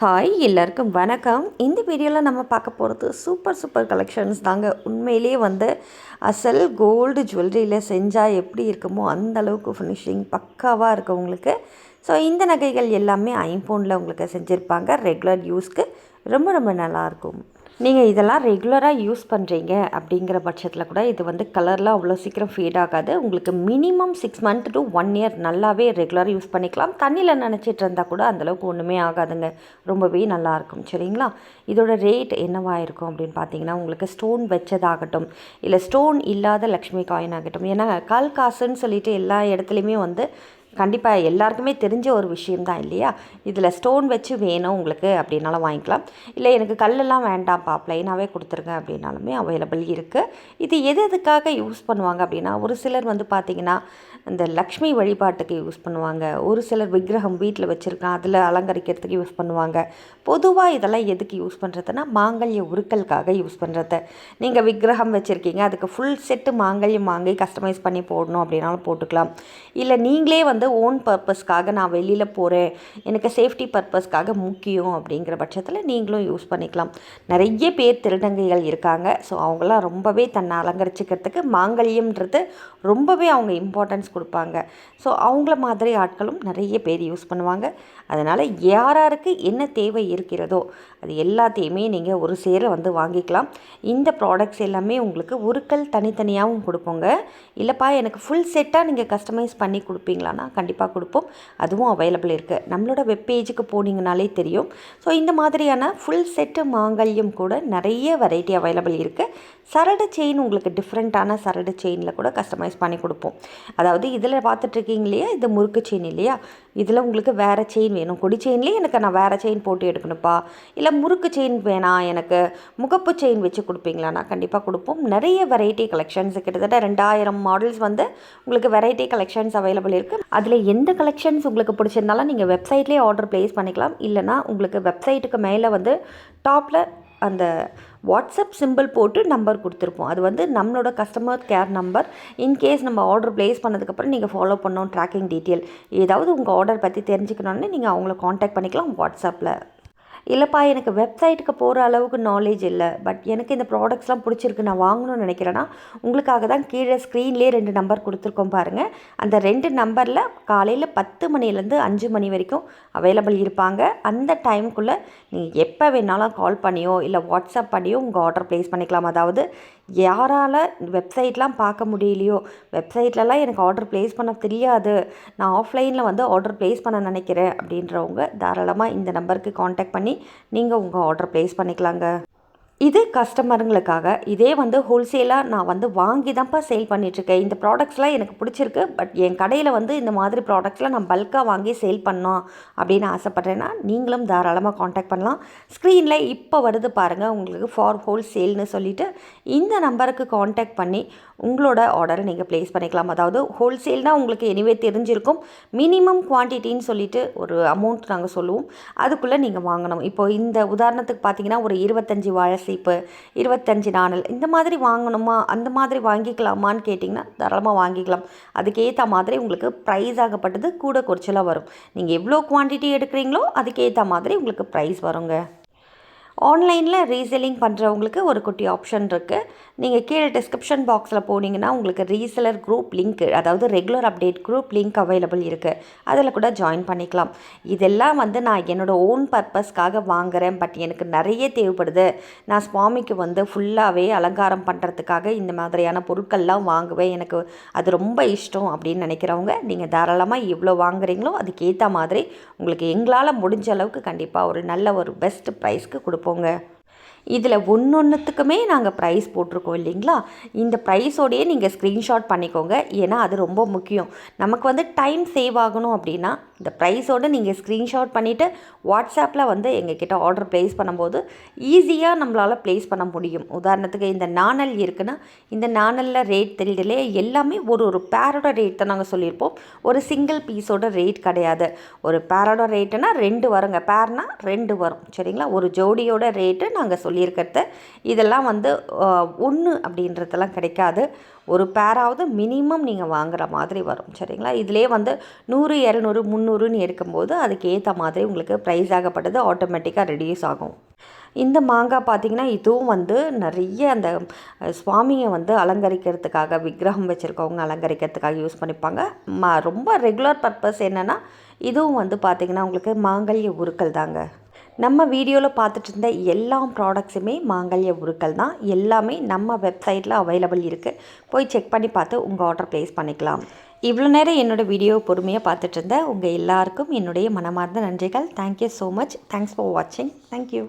Hi எல்லாருக்கும் வணக்கம். இந்த வீடியோவில் நம்ம பார்க்க போகிறது சூப்பர் சூப்பர் கலெக்ஷன்ஸ் தாங்க. உண்மையிலேயே வந்து அசல் கோல்டு ஜுவல்லரியில் செஞ்சால் எப்படி இருக்குமோ அந்த அளவுக்கு ஃபினிஷிங் பக்காவாக இருக்கும் உங்களுக்கு ஸோ இந்த நகைகள் எல்லாமே ஐஃபோனில் உங்களுக்கு செஞ்சுருப்பாங்க. ரெகுலர் யூஸ்க்கு ரொம்ப ரொம்ப நல்லாயிருக்கும் நீங்கள் இதெல்லாம் ரெகுலராக யூஸ் பண்ணுறீங்க அப்படிங்கிற பட்சத்தில் கூட இது வந்து கலர்லாம் அவ்வளோ சீக்கிரம் ஃபேட் ஆகாது. உங்களுக்கு minimum six month to one year நல்லாவே ரெகுலராக யூஸ் பண்ணிக்கலாம். தண்ணியில் நினச்சிட்டு இருந்தால் கூட அந்தளவுக்கு ஒன்றுமே ஆகாதுங்க. ரொம்பவே நல்லாயிருக்கும் சரிங்களா? இதோட ரேட் என்னவாக இருக்கும் அப்படின்னு பார்த்தீங்கன்னா உங்களுக்கு ஸ்டோன் வச்சதாகட்டும் இல்லை ஸ்டோன் இல்லாத லக்ஷ்மி காயின் ஆகட்டும் ஏன்னா கால் காசுன்னு சொல்லிட்டு எல்லா இடத்துலையுமே வந்து கண்டிப்பாக எல்லாருக்குமே தெரிஞ்ச ஒரு விஷயம்தான் இல்லையா? இதில் ஸ்டோன் வச்சு வேணும் உங்களுக்கு அப்படின்னாலும் வாங்கிக்கலாம். இல்லை எனக்கு கல்லெல்லாம் வேண்டாம்ப்பா ப்ளைனாகவே கொடுத்துருங்க அப்படின்னாலுமே அவைலபிள் இருக்குது இது எது எதுக்காக யூஸ் பண்ணுவாங்க அப்படின்னா ஒரு சிலர் வந்து பார்த்திங்கன்னா இந்த லக்ஷ்மி வழிபாட்டுக்கு யூஸ் பண்ணுவாங்க. ஒரு சிலர் விக்கிரகம் வீட்டில் வச்சுருக்கான் அதில் அலங்கரிக்கிறதுக்கு யூஸ் பண்ணுவாங்க. பொதுவாக இதெல்லாம் எதுக்கு யூஸ் பண்ணுறதுனா மாங்கல்ய உருக்கலுக்காக யூஸ் பண்ணுறது நீங்கள் விக்கிரகம் வச்சுருக்கீங்க அதுக்கு ஃபுல் செட்டு மாங்கல்யம் வாங்கி கஸ்டமைஸ் பண்ணி போடணும் அப்படின்னாலும் போட்டுக்கலாம். இல்லை நீங்களே வந்து ஓன் பர்பஸ்க்காக நான் வெளியில் போகிறேன் எனக்கு சேஃப்டி பர்பஸ்க்காக முக்கியம் அப்படிங்கிற பட்சத்தில் நீங்களும் யூஸ் பண்ணிக்கலாம். நிறைய பேர் திருநங்கைகள் இருக்காங்க. ஸோ அவங்களாம் ரொம்பவே தன்னை அலங்கரிச்சிக்கிறதுக்கு மாங்கல்யம்ன்றது ரொம்பவே அவங்க இம்பார்ட்டன்ஸ் கொடுப்பாங்க. ஸோ அவங்கள மாதிரி ஆட்களும் நிறைய பேர் யூஸ் பண்ணுவாங்க. அதனால் யாராருக்கு என்ன தேவை இருக்கிறதோ அது எல்லாத்தையுமே நீங்கள் ஒரு சேர வந்து வாங்கிக்கலாம். இந்த ப்ராடக்ட்ஸ் எல்லாமே உங்களுக்கு உருக்கள் தனித்தனியாகவும் கொடுப்போங்க இல்லைப்பா எனக்கு ஃபுல் செட்டாக நீங்கள் கஸ்டமைஸ் பண்ணி கொடுப்பீங்களான்னா கண்டிப்பாக கொடுப்போம். அதுவும் அவைலபிள் இருக்குது நம்மளோட வெப் பேஜுக்கு போனீங்கனாலே தெரியும். ஸோ இந்த மாதிரியான ஃபுல் செட்டு மாங்கல்யம் கூட நிறைய வெரைட்டி அவைலபிள் இருக்குது சரடு செயின் உங்களுக்கு டிஃப்ரெண்ட்டான சரடு செயினில் கூட கஸ்டமைஸ் பண்ணி கொடுப்போம். அதாவது இதில் பார்த்துட்ருக்கீங்க இல்லையா இது முறுக்கு செயின் இல்லையா? இதில் உங்களுக்கு வேறு செயின் வேணும். கொடி செயின்லேயே எனக்கு நான் வேறு செயின் போட்டு எடுக்கணுப்பா இல்லை முறுக்கு செயின் வேணாம் எனக்கு முகப்பு செயின் வச்சு கொடுப்பீங்களாண்ணா கண்டிப்பாக கொடுப்போம். நிறைய வெரைட்டி கலெக்ஷன்ஸ் கிட்டத்தட்ட ரெண்டாயிரம் மாடல்ஸ் வந்து உங்களுக்கு வெரைட்டி கலெக்ஷன்ஸ் அவைலபிள் இருக்குது அதில் எந்த கலெக்ஷன்ஸ் உங்களுக்கு பிடிச்சிருந்தாலும் நீங்கள் வெப்சைட்லேயே ஆர்டர் ப்ளேஸ் பண்ணிக்கலாம். இல்லைனா உங்களுக்கு வெப்சைட்டுக்கு மேலே வந்து டாப்பில் அந்த வாட்ஸ்அப் சிம்பிள் போட்டு நம்பர் கொடுத்துருப்போம். அது வந்து நம்மளோட customer care number in case நம்ம ஆர்டர் ப்ளேஸ் பண்ணதுக்கப்புறம் நீங்கள் ஃபாலோ பண்ணோம் ட்ராக்கிங் டீட்டெயில் ஏதாவது உங்கள் ஆர்டர் பற்றி தெரிஞ்சுக்கணுன்னு நீங்கள் அவங்கள காண்டாக்ட் பண்ணிக்கலாம் வாட்ஸ்அப்பில் இல்லைப்பா எனக்கு வெப்சைட்டுக்கு போகிற அளவுக்கு நாலேஜ் இல்லை. பட் எனக்கு இந்த ப்ராடக்ட்ஸ்லாம் பிடிச்சிருக்கு நான் வாங்கணும்னு நினைக்கிறேன்னா உங்களுக்காக தான் கீழே ஸ்க்ரீன்லேயே ரெண்டு நம்பர் கொடுத்துருக்கோம் பாருங்கள் அந்த ரெண்டு நம்பரில் காலையில் பத்து மணிலேருந்து அஞ்சு மணி வரைக்கும் அவைலபிள் இருப்பாங்க. அந்த டைமுக்குள்ளே நீங்கள் எப்போ வேணாலும் கால் பண்ணியோ இல்லை வாட்ஸ்அப் பண்ணியோ உங்கள் ஆர்டர் ப்ளேஸ் பண்ணிக்கலாம். அதாவது யாரால் வெப்சைட்லாம் பார்க்க முடியலையோ வெப்சைட்லலாம் எனக்கு ஆர்டர் ப்ளேஸ் பண்ண தெரியாது. நான் ஆஃப்லைனில் வந்து ஆர்டர் ப்ளேஸ் பண்ண நினைக்கிறேன் அப்படின்றவங்க தாராளமாக இந்த நம்பருக்கு காண்டாக்ட் பண்ணி நீங்கள் உங்கள் ஆர்டர் ப்ளேஸ் பண்ணிக்கலாங்க. இது கஸ்டமருங்களுக்காக இதே வந்து ஹோல்சேலாக நான் வந்து வாங்கி தான்ப்பா சேல் பண்ணிகிட்ருக்கேன் இந்த ப்ராடக்ட்ஸ்லாம் எனக்கு பிடிச்சிருக்கு. பட் என் கடையில் வந்து இந்த மாதிரி ப்ராடக்ட்ஸ்லாம் நான் பல்காக வாங்கி சேல் பண்ணோம் அப்படின்னு ஆசைப்பட்றேன்னா நீங்களும் தாராளமாக காண்டாக்ட் பண்ணலாம். ஸ்க்ரீனில் இப்போ வருது பாருங்கள் உங்களுக்கு ஃபார் ஹோல்சேல்னு சொல்லிவிட்டு இந்த நம்பருக்கு காண்டாக்ட் பண்ணி உங்களோட ஆர்டரை நீங்கள் ப்ளேஸ் பண்ணிக்கலாம். அதாவது ஹோல்சேல்னால் உங்களுக்கு எனிவே தெரிஞ்சிருக்கும். மினிமம் குவான்டிட்டின்னு சொல்லிட்டு ஒரு அமௌண்ட் நாங்கள் சொல்லுவோம். அதுக்குள்ளே நீங்கள் வாங்கணும். இப்போது இந்த உதாரணத்துக்கு பார்த்தீங்கன்னா ஒரு இருபத்தஞ்சி வாழை சீப்பு இருபத்தஞ்சி நாணல். இந்த மாதிரி வாங்கணுமா? அந்த மாதிரி வாங்கிக்கலாமான்னு கேட்டிங்கன்னா தாராளமாக வாங்கிக்கலாம். அதுக்கேற்ற மாதிரி உங்களுக்கு ப்ரைஸ் ஆகப்பட்டது கூட குறைச்சலாக வரும். நீங்கள் எவ்வளோ குவான்டிட்டி எடுக்கிறீங்களோ அதுக்கேற்ற மாதிரி உங்களுக்கு ப்ரைஸ் வருங்க. ஆன்லைனில் ரீசெல்லிங் பண்ணுறவங்களுக்கு ஒரு குட்டி ஆப்ஷன் இருக்குது நீங்கள் கீழே டிஸ்கிரிப்ஷன் பாக்ஸில் போனீங்கன்னா உங்களுக்கு ரீசெலர் குரூப் லிங்க் அதாவது regular update group link available இருக்குது அதில் கூட ஜாயின் பண்ணிக்கலாம். இதெல்லாம் வந்து நான் என்னோடய ஓன் பர்பஸ்க்காக வாங்குகிறேன் பட் எனக்கு நிறைய தேவைப்படுது. நான் சுவாமிக்கு வந்து ஃபுல்லாகவே அலங்காரம் பண்ணுறதுக்காக இந்த மாதிரியான பொருட்கள்லாம் வாங்குவேன். எனக்கு அது ரொம்ப இஷ்டம் அப்படின்னு நினைக்கிறவங்க நீங்கள் தாராளமாக எவ்வளோ வாங்குறீங்களோ அதுக்கேற்ற மாதிரி உங்களுக்கு எங்களால் முடிஞ்ச அளவுக்கு கண்டிப்பாக ஒரு நல்ல ஒரு பெஸ்ட் ப்ரைஸ்க்கு கொடுப்போம். போங்க. இதில் ஒன்று ஒன்றுத்துக்குமே நாங்கள் ப்ரைஸ் போட்டிருக்கோம் இல்லைங்களா? இந்த ப்ரைஸோடையே நீங்கள் ஸ்க்ரீன்ஷாட் பண்ணிக்கோங்க. ஏன்னா அது ரொம்ப முக்கியம். நமக்கு வந்து டைம் சேவ் ஆகணும் அப்படின்னா இந்த ப்ரைஸோடு நீங்கள் ஸ்க்ரீன்ஷாட் பண்ணிவிட்டு வாட்ஸ்அப்பில் வந்து எங்ககிட்ட ஆர்டர் ப்ளேஸ் பண்ணும்போது ஈஸியாக நம்மளால் ப்ளேஸ் பண்ண முடியும். உதாரணத்துக்கு இந்த நாணல் இருக்குன்னா இந்த நாணலில் ரேட் தெரியலே எல்லாமே ஒரு ஒரு பேரோட ரேட் தான் நாங்கள் சொல்லியிருப்போம். ஒரு சிங்கிள் பீஸோட ரேட் கிடையாது. ஒரு பேரோட ரேட்டுனா ரெண்டு வருங்க. பேர்னால் ரெண்டு வரும். சரிங்களா? ஒரு ஜோடியோட ரேட்டு நாங்கள் சொல்லியிருக்கிறத. இதெல்லாம் வந்து ஒன்று அப்படின்றதெல்லாம் கிடைக்காது. ஒரு பேராவது மினிமம் நீங்கள் வாங்குகிற மாதிரி வரும். சரிங்களா? இதிலே வந்து நூறு இரநூறு முந்நூறுன்னு இருக்கும்போது அதுக்கு ஏற்ற மாதிரி உங்களுக்கு ப்ரைஸ் ஆகப்பட்டது ஆட்டோமேட்டிக்காக ரெடியூஸ் ஆகும். இந்த மாங்காய் பார்த்திங்கன்னா இதுவும் வந்து நிறைய அந்த சுவாமியை வந்து அலங்கரிக்கிறதுக்காக விக்கிரகம் வச்சுருக்கவங்க அலங்கரிக்கிறதுக்காக யூஸ் பண்ணிப்பாங்க. ம ரொம்ப ரெகுலர் பர்பஸ் என்னென்னா இதுவும் வந்து பார்த்திங்கன்னா உங்களுக்கு மாங்கல்ய உருக்கள் தாங்க. நம்ம வீடியோவில் பார்த்துட்டு இருந்த எல்லா ப்ராடக்ட்ஸுமே மாங்கல்ய உருக்கள் தான். எல்லாமே நம்ம வெப்சைட்டில் அவைலபிள் இருக்குது போய் செக் பண்ணி பார்த்து உங்கள் ஆர்டர் ப்ளேஸ் பண்ணிக்கலாம். இவ்வளோ நேரம் என்னோடய வீடியோ பொறுமையாக பார்த்துட்டு இருந்த உங்கள் எல்லாருக்கும் என்னுடைய மனமார்ந்த நன்றிகள். Thank you so much thanks for வாட்சிங் தேங்க்யூ